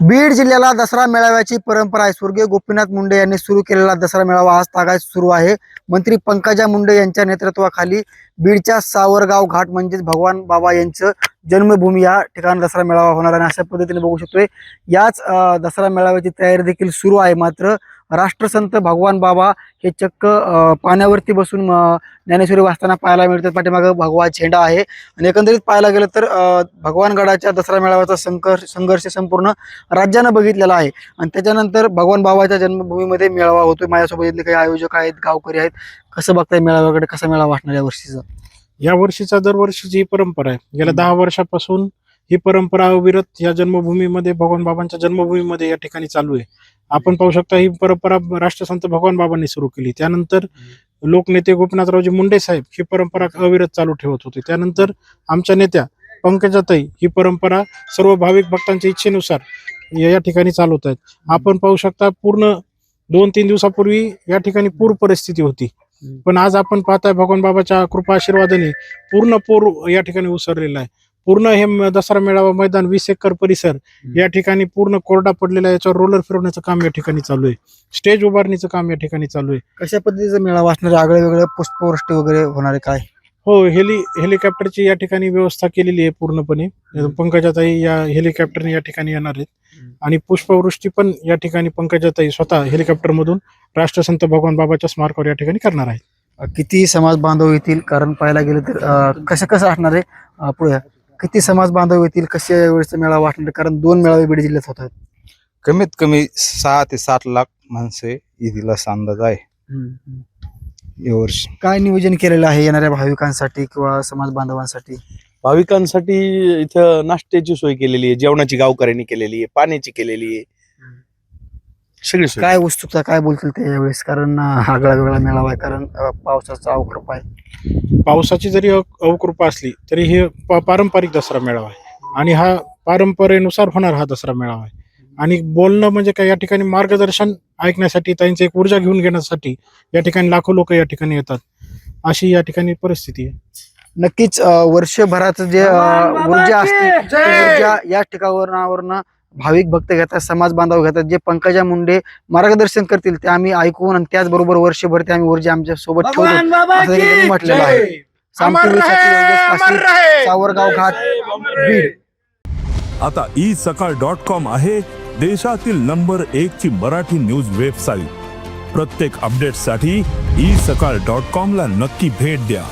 बीड जिल्ह्याला दसरा मेळाव्याची परंपरा आहे. स्वर्गीय गोपीनाथ मुंडे यांनी सुरू केलेला दसरा मेळावा आज तागायत सुरू आहे. मंत्री पंकजा मुंडे यांच्या नेतृत्वाखाली बीडच्या सावरगाव घाट म्हणजेच भगवान बाबा यांचं जन्मभूमी या ठिकाणी दसरा मेळावा होणार आहे. आणि अशा पद्धतीने बघू शकतोय याच दसरा मेळाव्याची तयारी देखील सुरू आहे. मात्र राष्ट्रसंत भगवान बाबा हे चक्क पाण्यावरती बसून ज्ञानेश्वरी वाचताना पाहायला मिळतात. पाठीमागं भगवा झेंडा आहे. आणि एकंदरीत पाहायला गेलं तर भगवानगडाच्या दसरा मेळाव्याचा संघर्ष संघर्ष संपूर्ण राज्यानं बघितलेला आहे. आणि त्याच्यानंतर भगवान बाबाच्या जन्मभूमीमध्ये मेळावा होतोय. माझ्यासोबत इथले काही आयोजक आहेत गावकरी आहेत. कसं बघताय मेळाव्याकडे? कसा मेळावा असणार या वर्षीचा? या वर्षीचा दरवर्षीची ही परंपरा आहे गेल्या दहा वर्षापासून ही परंपरा अविरत या जन्मभूमीमध्ये भगवान बाबांच्या जन्मभूमीमध्ये या ठिकाणी चालू आहे. आपण पाहू शकता ही परंपरा राष्ट्रसंत भगवान बाबांनी सुरू केली. त्यानंतर लोकनेते गोपीनाथरावजी मुंडे साहेब ही परंपरा अविरत चालू ठेवत होते. त्यानंतर आमच्या नेत्या पंकजाताई ही परंपरा सर्व भाविक भक्तांच्या इच्छेनुसार या ठिकाणी चालवत आहेत. आपण पाहू शकता पूर्ण दोन तीन दिवसापूर्वी या ठिकाणी पूर परिस्थिती होती. पण आज आपण पाहताय भगवान बाबाच्या कृपा आशीर्वादाने पूर्ण पूर या ठिकाणी उसरलेला आहे. पूर्ण हे दसरा मेळावा मैदान वीस एकर परिसर या ठिकाणी पूर्ण कोरडा पडलेला आहे. याच्यावर रोलर फिरवण्याचं काम या ठिकाणी चालू आहे. स्टेज उभारणीचं काम या ठिकाणी चालू आहे. कशा पद्धतीचा मेळावा असणार आगळे वेगळे पुष्पवृष्टी वगैरे होणार आहे काय? हो हेली हेलिकॉप्टरची या ठिकाणी व्यवस्था केलेली आहे पूर्णपणे. पंकजाताई या हेलिकॉप्टरने या ठिकाणी येणार आहेत. आणि पुष्पवृष्टी पण या ठिकाणी पंकजाताई स्वतः हेलिकॉप्टर मधून राष्ट्रसंत भगवान बाबाच्या स्मारकावर या ठिकाणी करणार आहेत. किती समाज बांधव येतील? कारण पाहायला गेलं तर कसं कसं असणार आहे? पुढे किती समाज बांधव येतील कशा वेळेचा मेळावा आहे? कारण दोन मेळावे बीड जिल्ह्यात होतात कमीत कमी सहा ते सात लाख माणसे येथील असा अंदाज आहे. यावर्षी काय नियोजन केलेलं आहे येणाऱ्या भाविकांसाठी किंवा समाज बांधवांसाठी? भाविकांसाठी इथं नाश्त्याची सोय केलेली आहे जेवणाची गावकऱ्यांनी केलेली आहे पाण्याची केलेली आहे. सगळी सोय काय उत्सुकता काय बोलतील ते यावेळेस? कारण आगळा वेगळा मेळावा आहे कारण अं, पावसाचा अवकृप आहे. पावसाची जरी अव- अवकृपा असली तरी हे प- पारंपरिक दसरा मेळावा आहे. आणि हा परंपरेनुसार होणार हा दसरा मेळावा आहे. आणि बोलणं म्हणजे काय या ठिकाणी मार्गदर्शन ऐकण्यासाठी त्यांची एक ऊर्जा घेऊन घेण्यासाठी या ठिकाणी लाखो लोक या ठिकाणी येतात. अशी या ठिकाणी परिस्थिती आहे. नक्कीच अं, वर्षभराचं जे अं, ऊर्जा असते ती ऊर्जा या ठिकाणावरनं भाविक भक्त घेतात समाज बांधव घेतात जे पंकजा मुंडे मार्गदर्शन करतील ते आम्ही ऐकून आणि त्याचबरोबर वर्षभर ते आम्ही ऊर्जा आमच्यासोबत ठेवतो. म्हटलेलं आहे. सावरगाव घाट बीड. आता ई सकाळ डॉट कॉम आहे देशातील नंबर एक ची मराठी न्यूज वेबसाईट. प्रत्येक अपडेटसाठी ई सकाळ डॉट कॉम ला नक्की भेट द्या.